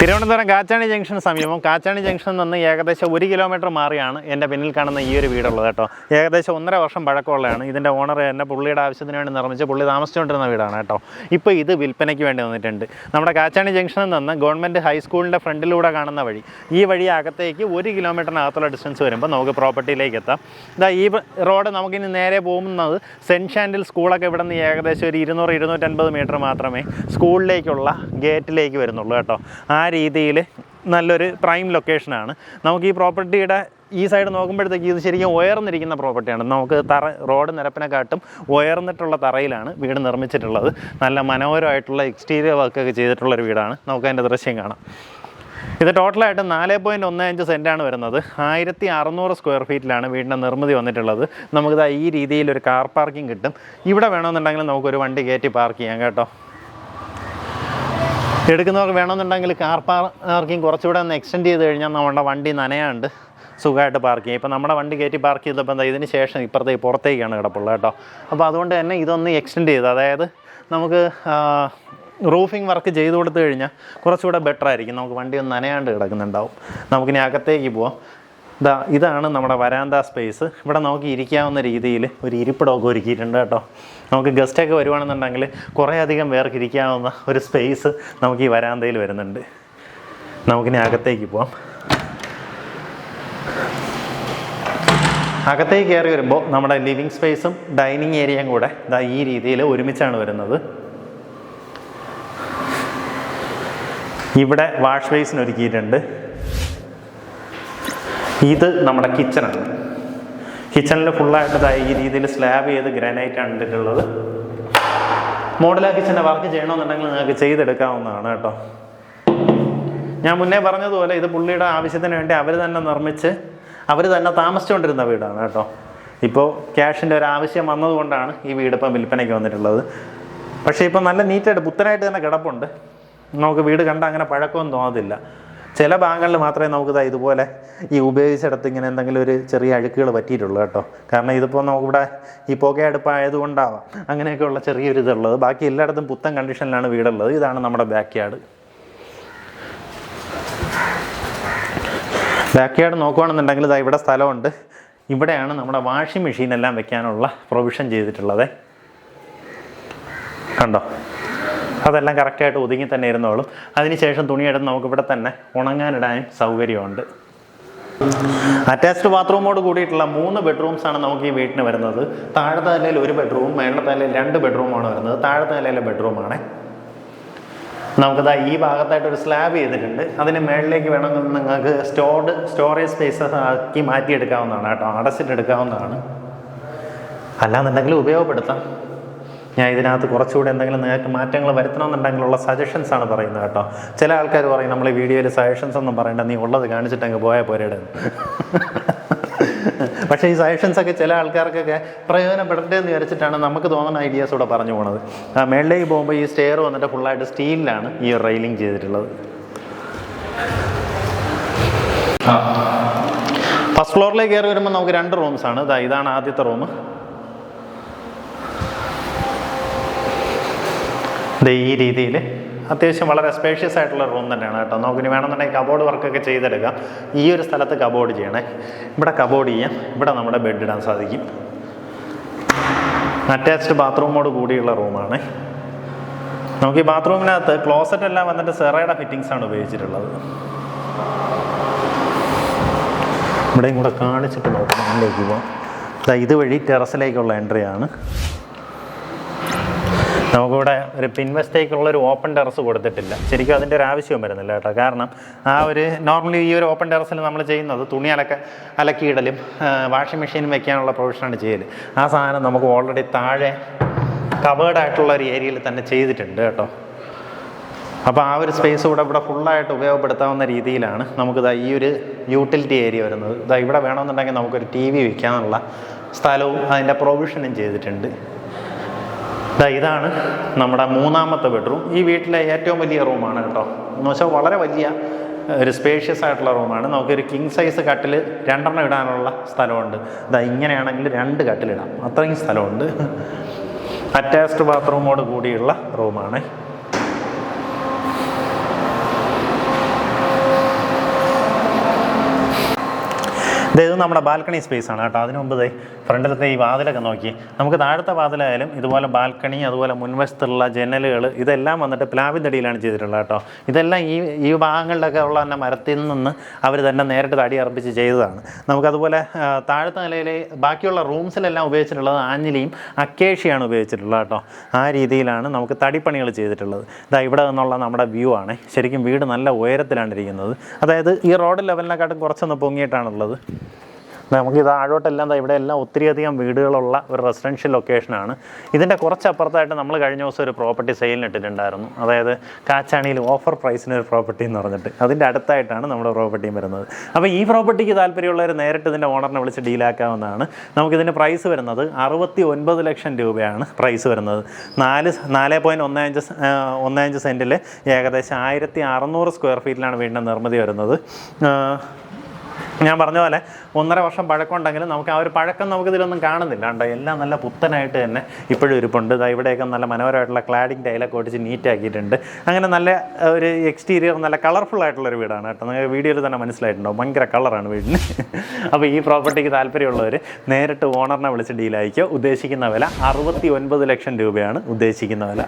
Thiruvananthapuram Kachani junction സമീപം കാച്ചാണി ജംഗ്ഷനിൽ നിന്ന് ഏകദേശം ഒരു കിലോമീറ്റർ മാറിയാണ് എന്റെ പിന്നിൽ കാണുന്ന ഈ ഒരു വീടുള്ളത് കേട്ടോ. ഏകദേശം ഒന്നര വർഷം പഴക്കമുള്ളതാണ്. ഇതിന്റെ ഓണർ എന്റെ പുള്ളിയുടെ ആവശ്യത്തിന് വേണ്ടി നിർമ്മിച്ച് പുള്ളി താമസിച്ചുകൊണ്ടിരുന്ന വീടാണ് കേട്ടോ. ഇപ്പോൾ ഇത് വിൽപ്പനയ്ക്ക് വേണ്ടി വന്നിട്ടുണ്ട്. നമ്മുടെ കാച്ചാണി ജംഗ്ഷനിൽ നിന്ന് ഗവൺമെന്റ് ഹൈസ്കൂളിന്റെ ഫ്രണ്ടിലൂടെ കാണുന്ന വഴി ഈ വഴി അകത്തേക്ക് ഒരു കിലോമീറ്ററിനകത്തുള്ള ഡിസ്റ്റൻസ് വരുമ്പോൾ നമുക്ക് പ്രോപ്പർട്ടിയിലേക്ക് എത്താം. ഇതാ ഈ റോഡ് നമുക്കിനി നേരെ പോകുന്നത് സെന്റ് ഷാൻഡിൽ സ്കൂളൊക്കെ ഇവിടെ നിന്ന് ഏകദേശം ഒരു ഇരുന്നൂറ് ഇരുന്നൂറ്റൻപത് മീറ്റർ മാത്രമേ സ്കൂളിലേക്കുള്ള ഗേറ്റിലേക്ക് വരുന്നുള്ളൂ കേട്ടോ. ആ രീതിയിൽ നല്ലൊരു പ്രൈം ലൊക്കേഷനാണ് നമുക്ക് ഈ പ്രോപ്പർട്ടിയുടെ ഈ സൈഡ് നോക്കുമ്പോഴത്തേക്ക് ഇത് ശരിക്കും ഉയർന്നിരിക്കുന്ന പ്രോപ്പർട്ടിയാണ് നമുക്ക് തറ റോഡ് നിരപ്പിനെക്കാട്ടും ഉയർന്നിട്ടുള്ള തറയിലാണ് വീട് നിർമ്മിച്ചിട്ടുള്ളത്. നല്ല മനോഹരമായിട്ടുള്ള എക്സ്റ്റീരിയർ വർക്കൊക്കെ ചെയ്തിട്ടുള്ളൊരു വീടാണ്. നമുക്ക് അതിന്റെ ദൃശ്യം കാണാം. ഇത് ടോട്ടലായിട്ട് നാല് പോയിന്റ് ഒന്ന് അഞ്ച് സെന്റാണ് വരുന്നത്. ആയിരത്തി അറുന്നൂറ് സ്ക്വയർ ഫീറ്റിലാണ് വീടിന്റെ നിർമ്മിതി വന്നിട്ടുള്ളത്. നമുക്കിത് ഈ രീതിയിൽ ഒരു കാർ പാർക്കിംഗ് കിട്ടും. ഇവിടെ വേണമെന്നുണ്ടെങ്കിൽ നമുക്കൊരു വണ്ടി കയറ്റി പാർക്ക് ചെയ്യാം കേട്ടോ. എടുക്കുന്നവർക്ക് വേണമെന്നുണ്ടെങ്കിൽ കാർ പാർക്കിംഗ് കുറച്ചുകൂടെ ഒന്ന് എക്സ്റ്റെൻഡ് ചെയ്ത് കഴിഞ്ഞാൽ നമ്മുടെ വണ്ടി നനയാണ്ട് സുഖമായിട്ട് പാർക്ക് ചെയ്യും. ഇപ്പം നമ്മുടെ വണ്ടി കയറ്റി പാർക്ക് ചെയ്തപ്പോൾ എന്താ ഇതിന് ശേഷം ഇപ്പുറത്തെ പുറത്തേക്കാണ് കിടപ്പുള്ളത് കേട്ടോ. അപ്പോൾ അതുകൊണ്ട് തന്നെ ഇതൊന്ന് എക്സ്റ്റെൻഡ് ചെയ്ത് അതായത് നമുക്ക് റൂഫിംഗ് വർക്ക് ചെയ്ത് കൊടുത്തു കഴിഞ്ഞാൽ കുറച്ചുകൂടെ ബെറ്റർ ആയിരിക്കും. നമുക്ക് വണ്ടി ഒന്ന് നനയാണ്ട് കിടക്കുന്നുണ്ടാവും. നമുക്കിനി അകത്തേക്ക് പോവാം. ഇതാ ഇതാണ് നമ്മുടെ വരാന്ത സ്പേസ് ഇവിടെ നമുക്ക് ഇരിക്കാവുന്ന രീതിയിൽ ഒരു ഇരിപ്പിടമൊക്കെ ഒരുക്കിയിട്ടുണ്ട് കേട്ടോ. നമുക്ക് ഗസ്റ്റൊക്കെ വരുവാണെന്നുണ്ടെങ്കിൽ കുറേ അധികം പേർക്ക് ഇരിക്കാവുന്ന ഒരു സ്പേസ് നമുക്ക് ഈ വരാന്തയിൽ വരുന്നുണ്ട്. നമുക്കിനി അകത്തേക്ക് പോവാം. അകത്തേക്ക് കയറി വരുമ്പോൾ നമ്മുടെ ലിവിങ് സ്പേസും ഡൈനിങ് ഏരിയയും കൂടെ ഇതാ ഈ രീതിയിൽ ഒരുമിച്ചാണ് വരുന്നത്. ഇവിടെ വാഷ് ബേസിന് ഒരുക്കിയിട്ടുണ്ട്. ഇത് നമ്മുടെ കിച്ചണാണ് കിച്ചണിൽ ഫുള്ളായിട്ട് ഇതായി ഈ രീതിയിൽ സ്ലാബ് ചെയ്ത് ഗ്രാനൈറ്റ് ആണ് ഇട്ടിട്ടുള്ളത്. മോഡലാ കിച്ചന്റെ വർക്ക് ചെയ്യണമെന്നുണ്ടെങ്കിൽ നിങ്ങൾക്ക് ചെയ്തെടുക്കാവുന്നതാണ് കേട്ടോ. ഞാൻ മുന്നേ പറഞ്ഞതുപോലെ ഇത് പുള്ളിയുടെ ആവശ്യത്തിന് വേണ്ടി അവർ തന്നെ നിർമ്മിച്ച് അവർ തന്നെ താമസിച്ചുകൊണ്ടിരുന്ന വീടാണ് കേട്ടോ. ഇപ്പോൾ ക്യാഷിന്റെ ഒരു ആവശ്യം വന്നതുകൊണ്ടാണ് ഈ വീട് ഇപ്പം വിൽപ്പനയ്ക്ക് വന്നിട്ടുള്ളത്. പക്ഷേ ഇപ്പം നല്ല നീറ്റായിട്ട് പുത്തനായിട്ട് തന്നെ കിടപ്പുണ്ട്. നമുക്ക് വീട് കണ്ട അങ്ങനെ പഴക്കമൊന്നും തോന്നത്തില്ല. ചില ഭാഗങ്ങളിൽ മാത്രമേ നമുക്ക് ഇതുപോലെ ഈ ഉപയോഗിച്ചിടത്ത് ഇങ്ങനെ എന്തെങ്കിലും ഒരു ചെറിയ അഴുക്കുകൾ പറ്റിയിട്ടുള്ളൂ കേട്ടോ. കാരണം ഇതിപ്പോൾ നമുക്കിവിടെ ഈ പുകയടുപ്പായതുകൊണ്ടാവാം അങ്ങനെയൊക്കെയുള്ള ചെറിയൊരു ഇതുള്ളത്. ബാക്കി എല്ലായിടത്തും പുത്തൻ കണ്ടീഷനിലാണ് വീടുള്ളത്. ഇതാണ് നമ്മുടെ ബാക്ക് യാർഡ് ബാക്ക് യാർഡ് നോക്കുകയാണെന്നുണ്ടെങ്കിൽ ഇതാ ഇവിടെ സ്ഥലമുണ്ട്. ഇവിടെയാണ് നമ്മുടെ വാഷിംഗ് മെഷീൻ എല്ലാം വെക്കാനുള്ള പ്രൊവിഷൻ ചെയ്തിട്ടുള്ളത്. കണ്ടോ? അതെല്ലാം കറക്റ്റായിട്ട് ഒതുങ്ങി തന്നെ ഇരുന്നോളും അതിനുശേഷം തുണിയെടുത്ത് നമുക്കിവിടെ തന്നെ ഉണങ്ങാനിടാനും സൗകര്യമുണ്ട്. അറ്റാച്ച്ഡ് ബാത്റൂമോട് കൂടിയിട്ടുള്ള മൂന്ന് ബെഡ്റൂംസ് ആണ് നമുക്ക് ഈ വീട്ടിന് വരുന്നത്. താഴത്തെ നിലയിൽ ഒരു ബെഡ്റൂം മേളത്തെ നിലയിൽ രണ്ട് ബെഡ്റൂമാണ് വരുന്നത്. താഴത്തെ നിലയിലെ ബെഡ്റൂമാണ് നമുക്കിതാ ഈ ഭാഗത്തായിട്ട് ഒരു സ്ലാബ് ചെയ്തിട്ടുണ്ട്. അതിന് മേളിലേക്ക് വേണമെങ്കിൽ നിങ്ങൾക്ക് സ്റ്റോർഡ് സ്റ്റോറേജ് സ്പേസ് ആക്കി മാറ്റിയെടുക്കാവുന്നതാണ് കേട്ടോ. അടച്ചിട്ടെടുക്കാവുന്നതാണ്. അല്ലാന്നുണ്ടെങ്കിൽ ഉപയോഗപ്പെടുത്താം. ഞാൻ ഇതിനകത്ത് കുറച്ചുകൂടെ എന്തെങ്കിലും നിങ്ങൾക്ക് മാറ്റങ്ങൾ വരുത്തണമെന്നുണ്ടെങ്കിലുള്ള സജഷൻസ് ആണ് പറയുന്നത് കേട്ടോ. ചില ആൾക്കാർ പറയും നമ്മൾ ഈ വീഡിയോയിൽ സജഷൻസ് ഒന്നും പറയണ്ട നീ ഉള്ളത് കാണിച്ചിട്ടങ്ങ് പോയാൽ പോരേടെ. പക്ഷേ ഈ സജഷൻസ് ഒക്കെ ചില ആൾക്കാർക്കൊക്കെ പ്രയോജനപ്പെടട്ടെ എന്ന് വിചാരിച്ചിട്ടാണ് നമുക്ക് തോന്നുന്ന ഐഡിയാസ് ഇവിടെ പറഞ്ഞു പോണത്. മേളിലേക്ക് പോകുമ്പോൾ ഈ സ്റ്റെയർ വന്നിട്ട് ഫുള്ളായിട്ട് സ്റ്റീലിലാണ് ഈ റെയിലിംഗ് ചെയ്തിട്ടുള്ളത്. ഫസ്റ്റ് ഫ്ലോറിലേക്ക് കയറി വരുമ്പോൾ നമുക്ക് രണ്ട് റൂംസ് ആണ്. ഇതാ ഇതാണ് ആദ്യത്തെ റൂം ഇത് ഈ രീതിയിൽ അത്യാവശ്യം വളരെ സ്പേഷ്യസ് ആയിട്ടുള്ള റൂം തന്നെയാണ് കേട്ടോ. നോക്കി ഇനി വേണമെന്നുണ്ടെങ്കിൽ കബോർഡ് വർക്കൊക്കെ ചെയ്തെടുക്കാം. ഈ ഒരു സ്ഥലത്ത് കബോർഡ് ചെയ്യണേ. ഇവിടെ കബോർഡ് ചെയ്യാം. ഇവിടെ നമ്മുടെ ബെഡ് ഇടാൻ സാധിക്കും. അറ്റാച്ച്ഡ് ബാത്റൂമോട് കൂടിയുള്ള റൂമാണ് നമുക്ക് ഈ ബാത്റൂമിനകത്ത് ക്ലോസറ്റ് എല്ലാം വന്നിട്ട് സെറയുടെ ഫിറ്റിങ്സ് ആണ് ഉപയോഗിച്ചിട്ടുള്ളത്. ഇവിടെയും കൂടെ കാണിച്ചിട്ട് നോക്കാം. ഇതുവഴി ടെറസിലേക്കുള്ള എൻട്രി ആണ്. നമുക്കിവിടെ ഒരു പിൻവശത്തേക്കുള്ള ഒരു ഓപ്പൺ ടെറസ് കൊടുത്തിട്ടില്ല. ശരിക്കും അതിന്റെ ഒരു ആവശ്യവും വരുന്നില്ല കേട്ടോ. കാരണം ആ ഒരു നോർമലി ഈ ഒരു ഓപ്പൺ ടെറസിൽ നമ്മൾ ചെയ്യുന്നത് തുണി അലക്ക അലക്കിയിടലും വാഷിംഗ് മെഷീനും വെക്കാനുള്ള പ്രൊവിഷനാണ് ചെയ്യൽ ആ സാധനം നമുക്ക് ഓൾറെഡി താഴെ കവേർഡായിട്ടുള്ള ഒരു ഏരിയയിൽ തന്നെ ചെയ്തിട്ടുണ്ട് കേട്ടോ. അപ്പോൾ ആ ഒരു സ്പേസ് ഇവിടെ ഇവിടെ ഫുള്ളായിട്ട് ഉപയോഗപ്പെടുത്താവുന്ന രീതിയിലാണ് നമുക്കിതാ ഈ ഒരു യൂട്ടിലിറ്റി ഏരിയ വരുന്നത്. ഇതാ ഇവിടെ വേണമെന്നുണ്ടെങ്കിൽ നമുക്കൊരു ടി വി വയ്ക്കാനുള്ള സ്ഥലവും അതിന്റെ പ്രൊവിഷനും ചെയ്തിട്ടുണ്ട്. ഇതാണ് നമ്മുടെ മൂന്നാമത്തെ ബെഡ്റൂം ഈ വീട്ടിലെ ഏറ്റവും വലിയ റൂമാണ് കേട്ടോ. എന്ന് വെച്ചാൽ വളരെ വലിയ ഒരു സ്പേഷ്യസ് ആയിട്ടുള്ള റൂമാണ് നമുക്കൊരു കിങ് സൈസ് കട്ടിൽ രണ്ടെണ്ണം ഇടാനുള്ള സ്ഥലമുണ്ട്. ഇതാ ഇങ്ങനെയാണെങ്കിൽ രണ്ട് കട്ടിലിടാം. അത്രയും സ്ഥലമുണ്ട്. അറ്റാച്ച്ഡ് ബാത്റൂമോട് കൂടിയുള്ള റൂമാണ് ഇത് നമ്മുടെ ബാൽക്കണി സ്പേസ് ആണ് കേട്ടോ. അതിനു മുമ്പ് ഫ്രണ്ടിലത്തെ ഈ വാതിലൊക്കെ നോക്കി. നമുക്ക് താഴത്തെ വാതിലായാലും ഇതുപോലെ ബാൽക്കണി അതുപോലെ മുൻവശത്തുള്ള ജനലുകൾ ഇതെല്ലാം വന്നിട്ട് പ്ലാവിന്റെ അടിയിലാണ് ചെയ്തിട്ടുള്ളത് കേട്ടോ. ഇതെല്ലാം ഈ ഈ ഭാഗങ്ങളിലൊക്കെ ഉള്ള തന്നെ മരത്തിൽ നിന്ന് അവർ തന്നെ നേരിട്ട് തടി അർപ്പിച്ച് ചെയ്തതാണ്. നമുക്കതുപോലെ താഴത്തെ നിലയിൽ ബാക്കിയുള്ള റൂംസിലെല്ലാം ഉപയോഗിച്ചിട്ടുള്ളത് ആഞ്ഞിലിയും അക്കേഷ്യയാണ് ഉപയോഗിച്ചിട്ടുള്ളത് കേട്ടോ. ആ രീതിയിലാണ് നമുക്ക് തടിപ്പണികൾ ചെയ്തിട്ടുള്ളത്. ഇതാ ഇവിടെ നിന്നുള്ള നമ്മുടെ വ്യൂ ആണ്. ശരിക്കും വീട് നല്ല ഉയരത്തിലാണ് ഇരിക്കുന്നത്. അതായത് ഈ റോഡ് ലെവലിനെക്കാട്ടും കുറച്ചൊന്ന് പൊങ്ങിയിട്ടാണുള്ളത്. നമുക്ക് താഴോട്ടെല്ലാം ദാ ഇവിടെ എല്ലാം ഒത്തിരിയധികം വീടുകളുള്ള ഒരു റെസിഡൻഷ്യൽ ലൊക്കേഷനാണ് ഇതിന്റെ കുറച്ചപ്പുറത്തായിട്ട് നമ്മൾ കഴിഞ്ഞ ദിവസം ഒരു പ്രോപ്പർട്ടി സെയിലിന് ഇട്ടിട്ടുണ്ടായിരുന്നു. അതായത് കാച്ചാണിയിൽ ഓഫർ പ്രൈസിന് ഒരു പ്രോപ്പർട്ടി എന്ന് പറഞ്ഞിട്ട്. അതിന്റെ അടുത്തായിട്ടാണ് നമ്മുടെ പ്രോപ്പർട്ടിയും വരുന്നത്. അപ്പോൾ ഈ പ്രോപ്പർട്ടിക്ക് താല്പര്യമുള്ളവർ നേരിട്ട് ഇതിന്റെ ഓണറിനെ വിളിച്ച് ഡീലാക്കാവുന്നതാണ് നമുക്കിതിന്റെ പ്രൈസ് വരുന്നത് അറുപത്തി ഒൻപത് ലക്ഷം രൂപയാണ് പ്രൈസ് വരുന്നത്. നാല് നാല് പോയിന്റ് ഒന്ന് അഞ്ച് ഒന്നേ അഞ്ച് സെന്റിൽ ഏകദേശം ആയിരത്തി അറുന്നൂറ് സ്ക്വയർ ഫീറ്റിലാണ് വീടിന്റെ നിർമ്മിതി വരുന്നത്. ഞാൻ പറഞ്ഞ പോലെ ഒന്നര വർഷം പഴക്കമുണ്ടെങ്കിലും നമുക്ക് ആ ഒരു പഴക്കം നമുക്ക് ഇതിലൊന്നും കാണുന്നില്ല. കണ്ടോ എല്ലാം നല്ല പുത്തനായിട്ട് തന്നെ ഇപ്പോഴും ഇരിപ്പുണ്ട്. ഇതാ ഇവിടെയൊക്കെ നല്ല മനോഹരമായിട്ടുള്ള ക്ലാഡിങ് ടൈലൊക്കെ ഒടിച്ച് നീറ്റ് ആക്കിയിട്ടുണ്ട്. അങ്ങനെ നല്ല ഒരു എക്സ്റ്റീരിയർ നല്ല കളർഫുൾ ആയിട്ടുള്ള ഒരു വീടാണ് കേട്ടോ. നിങ്ങൾ വീഡിയോയിൽ തന്നെ മനസ്സിലായിട്ടുണ്ടോ ഭയങ്കര കളറാണ് വീടിന്. അപ്പോൾ ഈ പ്രോപ്പർട്ടിക്ക് താല്പര്യമുള്ളവർ നേരിട്ട് ഓണറിനെ വിളിച്ച് ഡീലായിക്കോ ഉദ്ദേശിക്കുന്ന വില അറുപത്തി ലക്ഷം രൂപയാണ് ഉദ്ദേശിക്കുന്ന വില.